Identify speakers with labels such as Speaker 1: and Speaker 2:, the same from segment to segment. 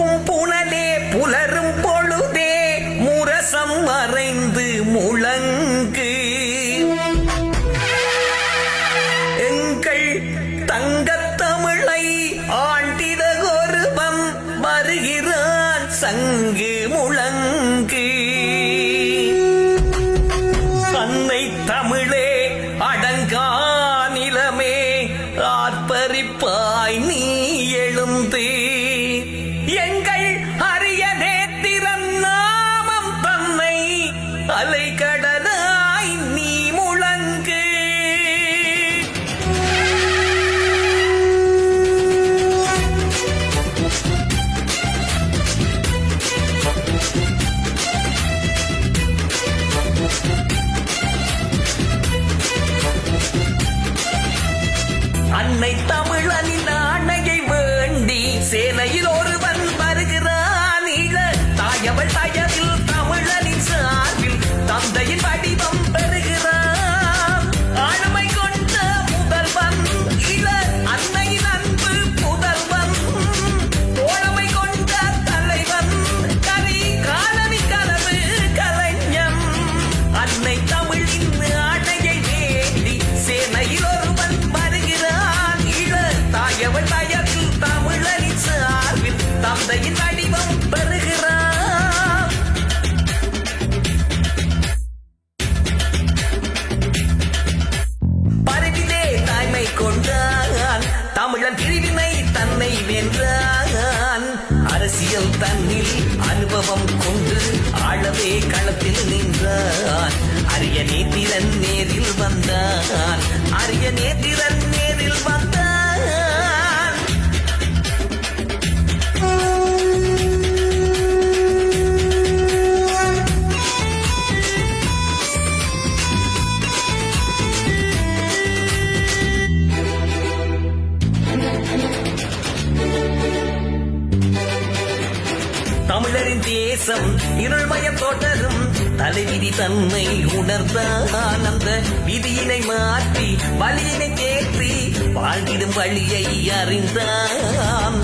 Speaker 1: பூக்கும் புனலே புலரும் பொழுதே முரசம் மறைந்து முழங்கு. எங்கள் தங்க தன்னில் அனுபவம் கொண்டு ஆளவே களத்தில் நின்றான். அரிய நேத்திரன் நேரில் வந்தான். அரிய நேத்திரன் நேரில் வந்தான். தேசம் இருள்மயம் தொடரும் தலைவிதி தன்னை உணர்ந்த ஆனந்த விதியினை மாற்றி வழியினை தேற்றி வாழ்ந்திடும் வழியை அறிந்தான்.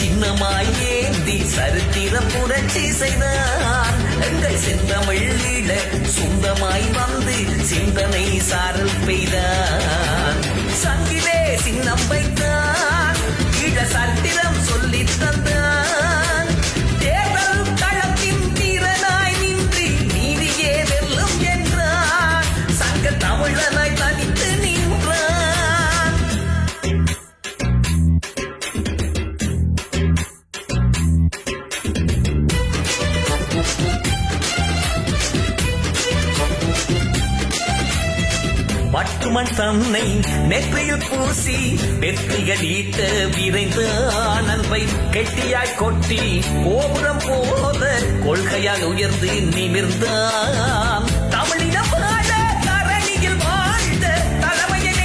Speaker 1: சின்னமாய் ஏந்தி சரித்திரம் புரட்சி செய்தான். எங்கள் செந்தமிழ் ஈழ சொந்தமாய் வந்து சிந்தனை சாரல் பெய்தான். சங்கிலே சின்னம் வைத்தான். ஈழ சரித்திரம் சொல்லி தந்தான். மட்டுமன் தன்னை நெற்றியில் பூசி வெற்றிகள் ஈட்ட விரைந்தான் ஆனந்தை கெட்டியாய் கொட்டி கோபுரம் போல கொள்கையால் உயர்ந்து நிமிர்ந்தான். தமிழின வாழ தரணியில் வாழ்ந்த தலைமையை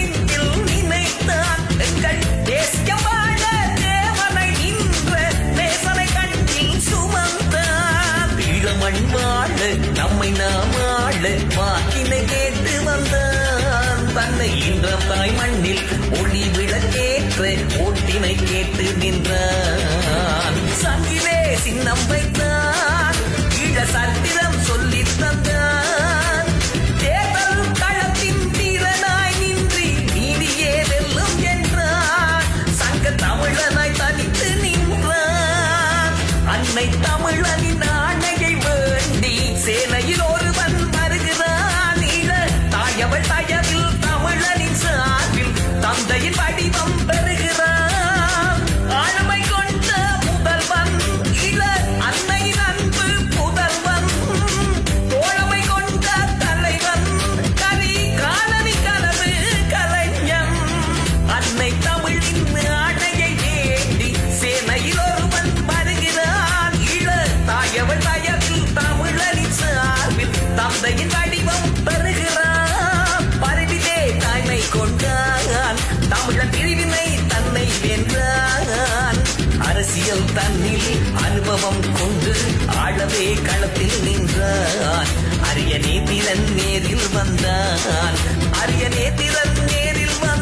Speaker 1: நினைத்தான். எங்கள் தேசியம் வாழ தேவனை நின்ற நேசனை கண்ணில் சுமந்தான். ஈழமண் வாழ நம்மை நாம் ஆள வாக்கினை கேட்டு வந்தான். தன்னை இன்றம் தாய் மண்ணில் ஒளி விளக்கேற்ற ஓட்டினை கேட்டு நின்றான். சங்கிலே சின்னம் வைத்தான் தந்தையின் வடிவம் பெறுகிறான் பரவிலே தாய்மை கொண்டான் தமிழன் பிரிவினை தன்னை வென்றான் அரசியல் தன்னில் அனுபவம் கொண்டு ஆழவே களத்தில் நின்றான் அரிய நேத்திரன் நேரில் வந்தான் அரிய நேத்திரன் நேரில் வந்தான்